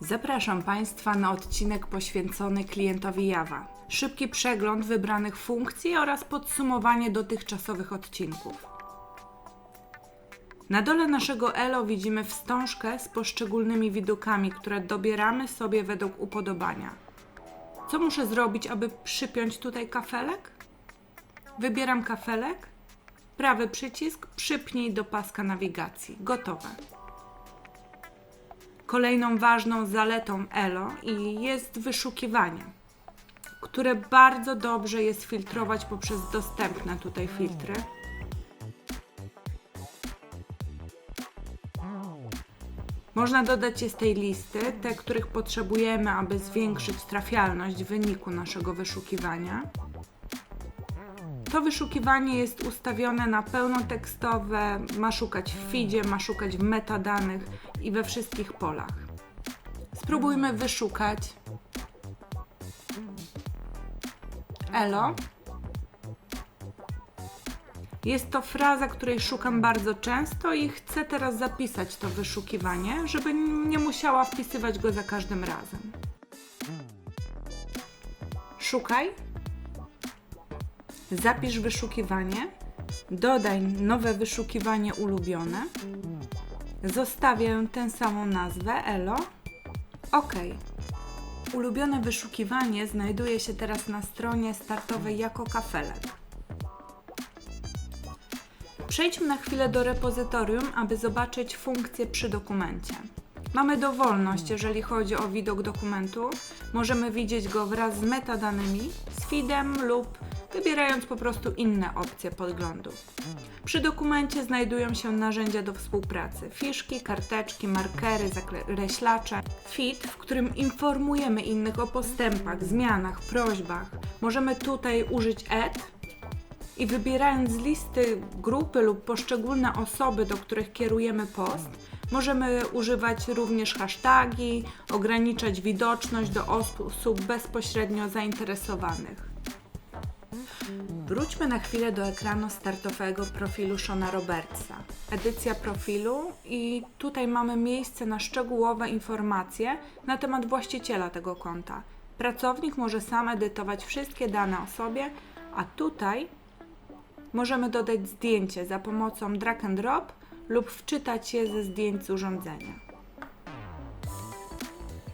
Zapraszam Państwa na odcinek poświęcony klientowi Java. Szybki przegląd wybranych funkcji oraz podsumowanie dotychczasowych odcinków. Na dole naszego ELO widzimy wstążkę z poszczególnymi widokami, które dobieramy sobie według upodobania. Co muszę zrobić, aby przypiąć tutaj kafelek? Wybieram kafelek, prawy przycisk, przypnij do paska nawigacji. Gotowe. Kolejną ważną zaletą ELO i jest wyszukiwanie, które bardzo dobrze jest filtrować poprzez dostępne tutaj filtry. Można dodać je z tej listy, te, których potrzebujemy, aby zwiększyć trafialność wyniku naszego wyszukiwania. To wyszukiwanie jest ustawione na pełnotekstowe, ma szukać w feedzie, ma szukać w metadanych i we wszystkich polach. Spróbujmy wyszukać Elo. Jest to fraza, której szukam bardzo często i chcę teraz zapisać to wyszukiwanie, żeby nie musiała wpisywać go za każdym razem. Szukaj. Zapisz wyszukiwanie. Dodaj nowe wyszukiwanie ulubione. Zostawię tę samą nazwę Elo. OK. Ulubione wyszukiwanie znajduje się teraz na stronie startowej jako kafelek. Przejdźmy na chwilę do repozytorium, aby zobaczyć funkcję przy dokumencie. Mamy dowolność, jeżeli chodzi o widok dokumentu. Możemy widzieć go wraz z metadanymi, z feedem lub wybierając po prostu inne opcje podglądu. Przy dokumencie znajdują się narzędzia do współpracy: fiszki, karteczki, markery, zakreślacze. Feed, w którym informujemy innych o postępach, zmianach, prośbach. Możemy tutaj użyć add, i wybierając z listy grupy lub poszczególne osoby, do których kierujemy post, możemy używać również hashtagi, ograniczać widoczność do osób bezpośrednio zainteresowanych. Wróćmy na chwilę do ekranu startowego profilu Shona Robertsa. Edycja profilu i tutaj mamy miejsce na szczegółowe informacje na temat właściciela tego konta. Pracownik może sam edytować wszystkie dane o sobie, a tutaj możemy dodać zdjęcie za pomocą drag and drop lub wczytać je ze zdjęć z urządzenia.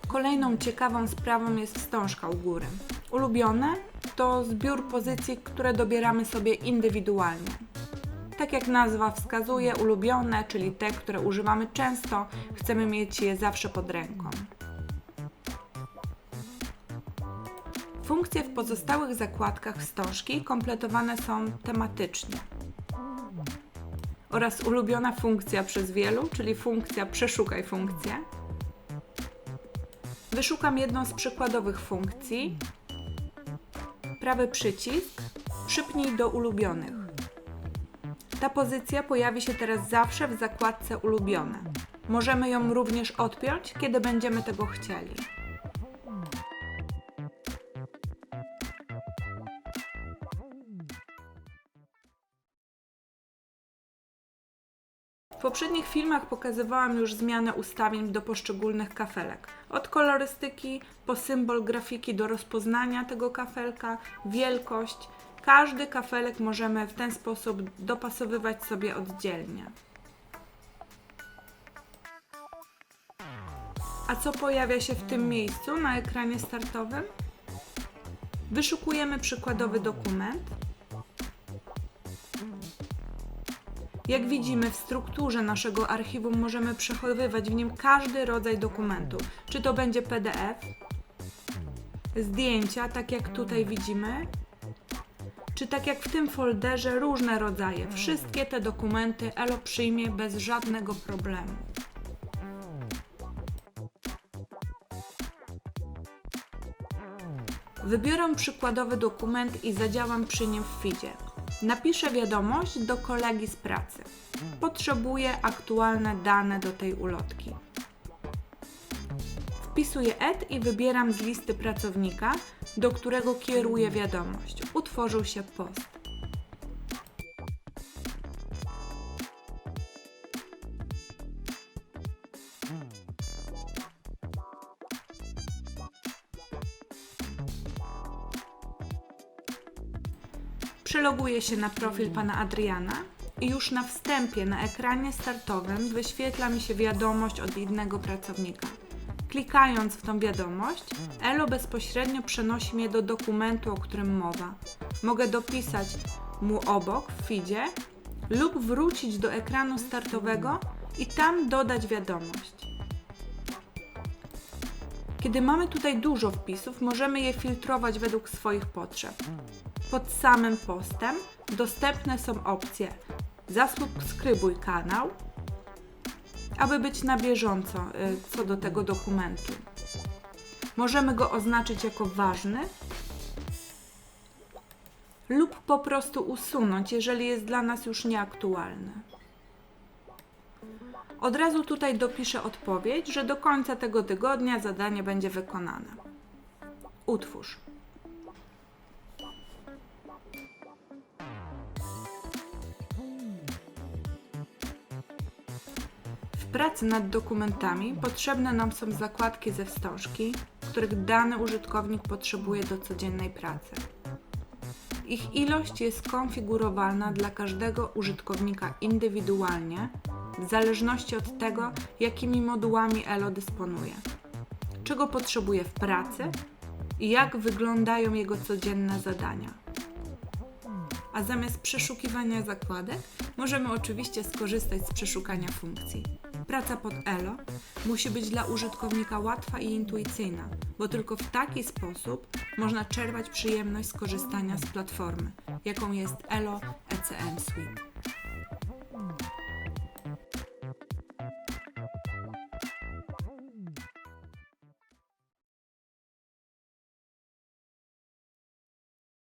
Kolejną ciekawą sprawą jest wstążka u góry. Ulubione to zbiór pozycji, które dobieramy sobie indywidualnie. Tak jak nazwa wskazuje, ulubione, czyli te, które używamy często, chcemy mieć je zawsze pod ręką. Funkcje w pozostałych zakładkach wstążki kompletowane są tematycznie. Oraz ulubiona funkcja przez wielu, czyli funkcja przeszukaj funkcję. Wyszukam jedną z przykładowych funkcji. Prawy przycisk, przypnij do ulubionych. Ta pozycja pojawi się teraz zawsze w zakładce ulubione. Możemy ją również odpiąć, kiedy będziemy tego chcieli. W poprzednich filmach pokazywałam już zmianę ustawień do poszczególnych kafelek. Od kolorystyki po symbol grafiki do rozpoznania tego kafelka, wielkość. Każdy kafelek możemy w ten sposób dopasowywać sobie oddzielnie. A co pojawia się w tym miejscu na ekranie startowym? Wyszukujemy przykładowy dokument. Jak widzimy w strukturze naszego archiwum możemy przechowywać w nim każdy rodzaj dokumentu. Czy to będzie PDF, zdjęcia, tak jak tutaj widzimy, czy tak jak w tym folderze różne rodzaje. Wszystkie te dokumenty Elo przyjmie bez żadnego problemu. Wybiorę przykładowy dokument i zadziałam przy nim w feedzie. Napiszę wiadomość do kolegi z pracy. Potrzebuję aktualne dane do tej ulotki. Wpisuję add i wybieram z listy pracownika, do którego kieruję wiadomość. Utworzył się post. Przeloguję się na profil pana Adriana i już na wstępie na ekranie startowym wyświetla mi się wiadomość od innego pracownika. Klikając w tą wiadomość, Elo bezpośrednio przenosi mnie do dokumentu, o którym mowa. Mogę dopisać mu obok w feedzie lub wrócić do ekranu startowego i tam dodać wiadomość. Kiedy mamy tutaj dużo wpisów, możemy je filtrować według swoich potrzeb. Pod samym postem dostępne są opcje zasubskrybuj kanał, aby być na bieżąco y, co do tego dokumentu. Możemy go oznaczyć jako ważny lub po prostu usunąć, jeżeli jest dla nas już nieaktualny. Od razu tutaj dopiszę odpowiedź, że do końca tego tygodnia zadanie będzie wykonane. Utwórz. Pracy nad dokumentami potrzebne nam są zakładki ze wstążki, których dany użytkownik potrzebuje do codziennej pracy. Ich ilość jest konfigurowalna dla każdego użytkownika indywidualnie, w zależności od tego, jakimi modułami Elo dysponuje, czego potrzebuje w pracy i jak wyglądają jego codzienne zadania. A zamiast przeszukiwania zakładek, możemy oczywiście skorzystać z przeszukania funkcji. Praca pod Elo musi być dla użytkownika łatwa i intuicyjna, bo tylko w taki sposób można czerpać przyjemność z korzystania z platformy, jaką jest Elo ECM Suite.